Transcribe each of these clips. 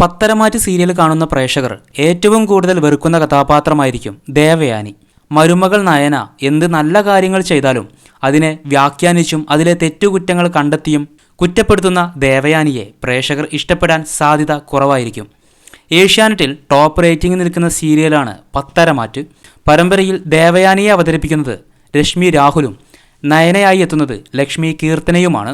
Patharamattu serial കാണുന്ന പ്രേക്ഷകർ ഏറ്റവും കൂടുതൽ വെറുക്കുന്ന കഥാപാത്രമായിരിക്കും ദേവയാനി. മരുമകൾ നയന എന്ത് നല്ല കാര്യങ്ങൾ ചെയ്താലും അതിനെ വ്യാഖ്യാനിച്ചും അതിലെ തെറ്റുകുറ്റങ്ങൾ കണ്ടെത്തിയും കുറ്റപ്പെടുത്തുന്ന ദേവയാനിയെ പ്രേക്ഷകർ ഇഷ്ടപ്പെടാൻ സാധ്യത കുറവായിരിക്കും. ഏഷ്യാനെറ്റിൽ ടോപ്പ് റേറ്റിംഗ് നിൽക്കുന്ന സീരിയലാണ് പത്തരമാറ്റ്. പരമ്പരയിൽ ദേവയാനിയെ അവതരിപ്പിക്കുന്നത് രശ്മി രാഹുലും നയനയായി എത്തുന്നത് ലക്ഷ്മി കീർത്തനയുമാണ്.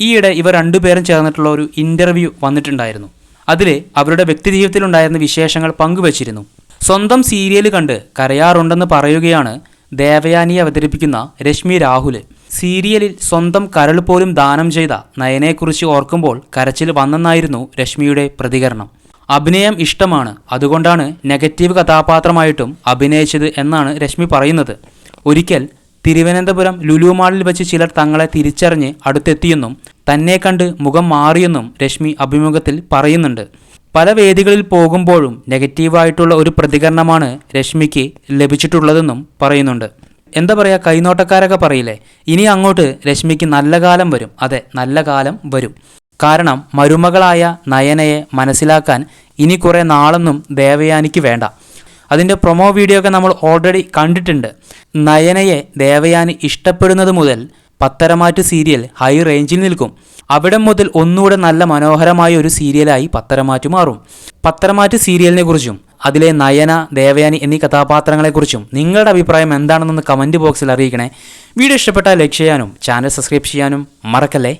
ഈയിടെ ഇവർ രണ്ടുപേരും ചേർന്നിട്ടുള്ള ഒരു ഇന്റർവ്യൂ വന്നിട്ടുണ്ടായിരുന്നു. അതിൽ അവരുടെ വ്യക്തിജീവിതത്തിലുണ്ടായിരുന്ന വിശേഷങ്ങൾ പങ്കുവച്ചിരുന്നു. സ്വന്തം സീരിയൽ കണ്ട് കരയാറുണ്ടെന്ന് പറയുകയാണ് ദേവയാനി അവതരിപ്പിക്കുന്ന രശ്മി രാഹുൽ സീരിയലിൽ സ്വന്തം കരൾ പോലും ദാനം ചെയ്ത നയനെക്കുറിച്ച് ഓർക്കുമ്പോൾ കരച്ചിൽ വന്നെന്നായിരുന്നു രശ്മിയുടെ പ്രതികരണം. അഭിനയം ഇഷ്ടമാണ് അതുകൊണ്ടാണ് നെഗറ്റീവ് കഥാപാത്രമായിട്ടും അഭിനയിച്ചത് എന്നാണ് രശ്മി പറയുന്നത്. ഒരിക്കൽ തിരുവനന്തപുരം ലുലു മാളിൽ വെച്ച് ചിലർ തങ്ങളെ തിരിച്ചറിഞ്ഞ് അടുത്തെത്തിയെന്നും തന്നെ കണ്ട് മുഖം മാറിയെന്നും രശ്മി അഭിമുഖത്തിൽ പറയുന്നുണ്ട്. പല വേദികളിൽ പോകുമ്പോഴും നെഗറ്റീവായിട്ടുള്ള ഒരു പ്രതികരണമാണ് രശ്മിക്ക് ലഭിച്ചിട്ടുള്ളതെന്നും പറയുന്നുണ്ട്. എന്താ പറയുക കൈനോട്ടക്കാരൊക്കെ പറയില്ലേ ഇനി അങ്ങോട്ട് രശ്മിക്ക് നല്ല കാലം വരും. അതെ നല്ല കാലം വരും. കാരണം മരുമകളായ നയനയെ മനസ്സിലാക്കാൻ ഇനി കുറേ നാളൊന്നും ദേവയാനിക്ക് വേണ്ട. അതിന്റെ പ്രൊമോ വീഡിയോ ഒക്കെ നമ്മൾ ഓൾറെഡി കണ്ടിട്ടുണ്ട്. നയനയെ ദേവയാനി ഇഷ്ടപ്പെടുന്നത് മുതൽ പത്തരമാറ്റ് സീരിയൽ ഹൈ റേഞ്ചിൽ നിൽക്കും. അവിടെ മുതൽ ഒന്നുകൂടെ നല്ല മനോഹരമായ ഒരു സീരിയലായി പത്തരമാറ്റ് മാറും. പത്തരമാറ്റ് സീരിയലിനെ കുറിച്ചും അതിലെ നയന ദേവയാനി എന്നീ കഥാപാത്രങ്ങളെക്കുറിച്ചും നിങ്ങളുടെ അഭിപ്രായം എന്താണെന്നൊന്ന് കമന്റ് ബോക്സിൽ അറിയിക്കണേ. വീഡിയോ ഇഷ്ടപ്പെട്ടാൽ ലൈക്ക് ചെയ്യാനും ചാനൽ സബ്സ്ക്രൈബ് ചെയ്യാനും മറക്കല്ലേ?